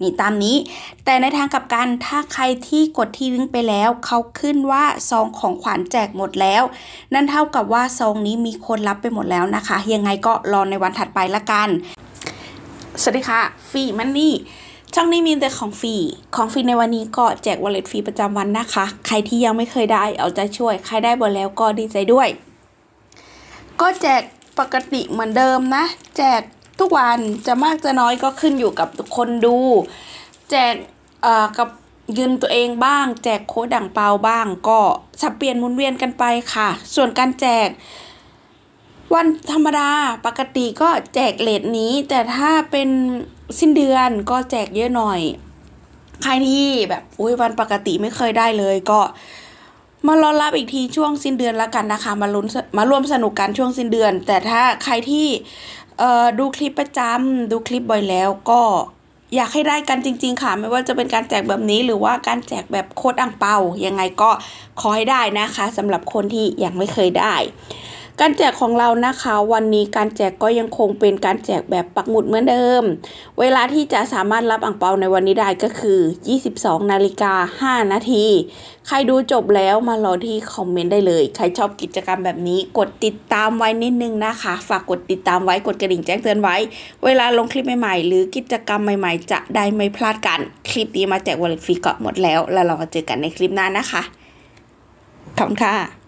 นี่ตามนี้ แต่ในทางกลับกันถ้าใครที่กดที่ลิงก์ไปแล้ว เขาขึ้นว่าซองของขวัญแจกหมดแล้ว นั่นเท่ากับว่าซองนี้มีคนรับไปหมดแล้วนะคะ ยังไงก็รอในวันถัดไปละกัน สวัสดีค่ะฟรีมันนี่ช่องนี้มีแต่ของฟรี ของฟรีในวันนี้ก็แจกวอลเล็ตฟรีประจำวันนะคะ ใครที่ยังไม่เคยได้เอาใจช่วย ใครได้หมดแล้วก็ดีใจด้วย ก็แจกปกติเหมือนเดิมนะ แจก ทุกวันจะมากจะน้อยก็ขึ้นอยู่กับคนดู แจกกับยืนตัวเองบ้าง แจกโค้ดด่างเปาบ้าง ก็สับเปลี่ยนหมุนเวียนกันไปค่ะ ส่วนการแจก วันธรรมดาปกติก็แจกเลทนี้ แต่ถ้าเป็นสิ้นเดือนก็แจกเยอะหน่อย ใครที่แบบอุ้ยวันปกติไม่เคยได้เลยก็มารอรับอีกทีช่วงสิ้นเดือนแล้วกันนะคะ มาลุ้นมาร่วมสนุกกันช่วงสิ้นเดือน แต่ถ้าใครที่ ดูคลิปประจำดูคลิปบ่อยแล้วก็อยากให้ได้กันจริง ๆ ค่ะ ไม่ว่าจะเป็นการแจกแบบนี้หรือว่าการแจกแบบโคดอ่างเปายังไงก็ขอให้ได้นะคะสำหรับคนที่ยังไม่เคยได้ การแจกของเรานะคะ วันนี้การแจกก็ยังคงเป็นการแจกแบบปักหมุดเหมือนเดิม เวลาที่จะสามารถรับอ่างเปาในวันนี้ได้ก็คือ 22นาฬิกา5นาทีใครดูจบแล้วมารอที่คอมเมนต์ได้เลย ใครชอบกิจกรรมแบบนี้กดติดตามไว้นิดนึงนะคะ ฝากกดติดตามไว้กดกระดิ่งแจ้งเตือนไว้ เวลาลงคลิปใหม่ๆ หรือกิจกรรมใหม่ๆ จะได้ไม่พลาดกัน คลิปนี้มาแจกวอลเล็ตฟรีก็หมดแล้ว แล้วเรามาเจอกันในคลิปหน้านะคะขอบคุณค่ะ